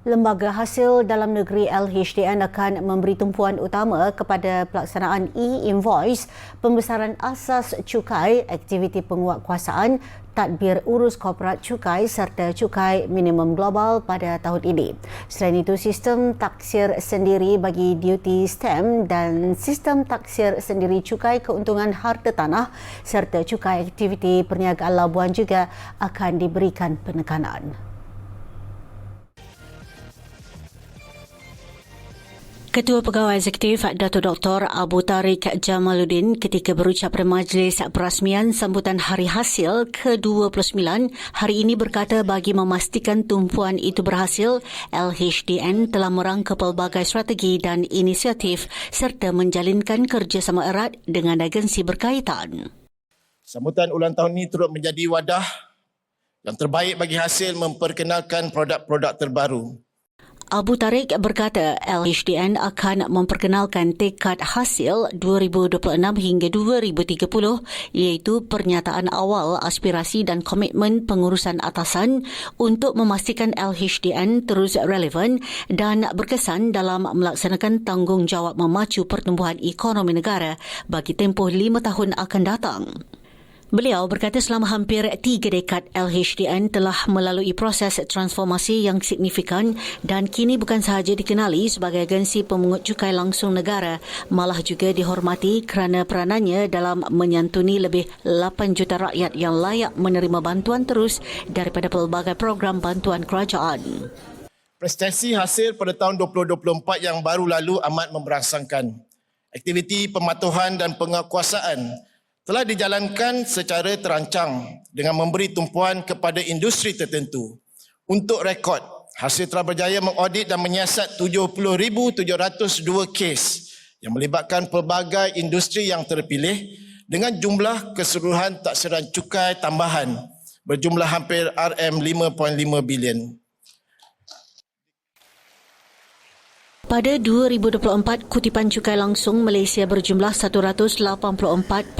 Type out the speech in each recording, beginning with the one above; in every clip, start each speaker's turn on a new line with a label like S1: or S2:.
S1: Lembaga Hasil Dalam Negeri LHDN akan memberi tumpuan utama kepada pelaksanaan e-invoice, pembesaran asas cukai, aktiviti penguatkuasaan, tadbir urus korporat cukai serta cukai minimum global pada tahun ini. Selain itu, sistem taksir sendiri bagi duty stamp dan sistem taksir sendiri cukai keuntungan harta tanah serta cukai aktiviti perniagaan labuan juga akan diberikan penekanan. Ketua Pegawai Eksekutif Dato Dr. Abu Tariq Jamaluddin ketika berucap pada majlis perasmian sambutan Hari Hasil ke-29 hari ini berkata bagi memastikan tumpuan itu berhasil, LHDN telah merangka pelbagai strategi dan inisiatif serta menjalinkan kerjasama erat dengan agensi berkaitan.
S2: Sambutan ulang tahun ini turut menjadi wadah yang terbaik bagi hasil memperkenalkan produk-produk terbaru
S1: Abu Tariq berkata LHDN akan memperkenalkan tekad hasil 2026 hingga 2030 iaitu pernyataan awal aspirasi dan komitmen pengurusan atasan untuk memastikan LHDN terus relevan dan berkesan dalam melaksanakan tanggungjawab memacu pertumbuhan ekonomi negara bagi tempoh lima tahun akan datang. Beliau berkata selama hampir tiga dekad LHDN telah melalui proses transformasi yang signifikan dan kini bukan sahaja dikenali sebagai agensi pemungut cukai langsung negara malah juga dihormati kerana peranannya dalam menyantuni lebih 8 juta rakyat yang layak menerima bantuan terus daripada pelbagai program bantuan kerajaan.
S2: Prestasi hasil pada tahun 2024 yang baru lalu amat memberangsangkan. Aktiviti pematuhan dan penguasaan telah dijalankan secara terancang dengan memberi tumpuan kepada industri tertentu. Untuk rekod, hasil telah berjaya mengaudit dan menyiasat 70,702 kes yang melibatkan pelbagai industri yang terpilih dengan jumlah keseluruhan taksiran cukai tambahan berjumlah hampir RM5.5 bilion.
S1: Pada 2024, kutipan cukai langsung Malaysia berjumlah 184.805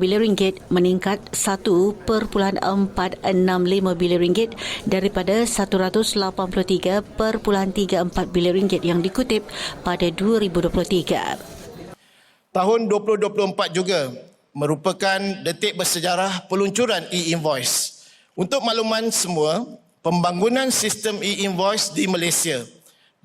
S1: bilion ringgit meningkat 1.465 bilion ringgit daripada 183.34 bilion ringgit yang dikutip pada 2023.
S2: Tahun 2024 juga merupakan detik bersejarah peluncuran e-invoice. Untuk makluman semua, pembangunan sistem e-invoice di Malaysia –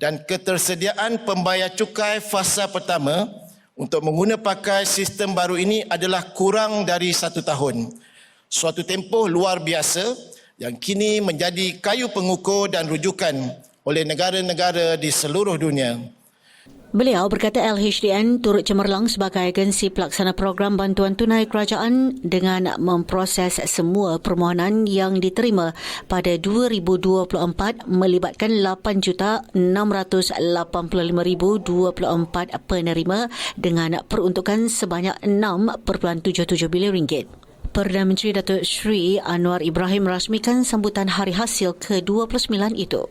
S2: dan ketersediaan pembayar cukai fasa pertama untuk mengguna pakai sistem baru ini adalah kurang dari satu tahun. Suatu tempoh luar biasa yang kini menjadi kayu pengukur dan rujukan oleh negara-negara di seluruh dunia.
S1: Beliau berkata LHDN turut cemerlang sebagai agensi pelaksana program bantuan tunai kerajaan dengan memproses semua permohonan yang diterima pada 2024 melibatkan 8,685,024 penerima dengan peruntukan sebanyak 6.77 bilion ringgit. Perdana Menteri Datuk Sri Anwar Ibrahim rasmikan sambutan hari hasil ke-29 itu.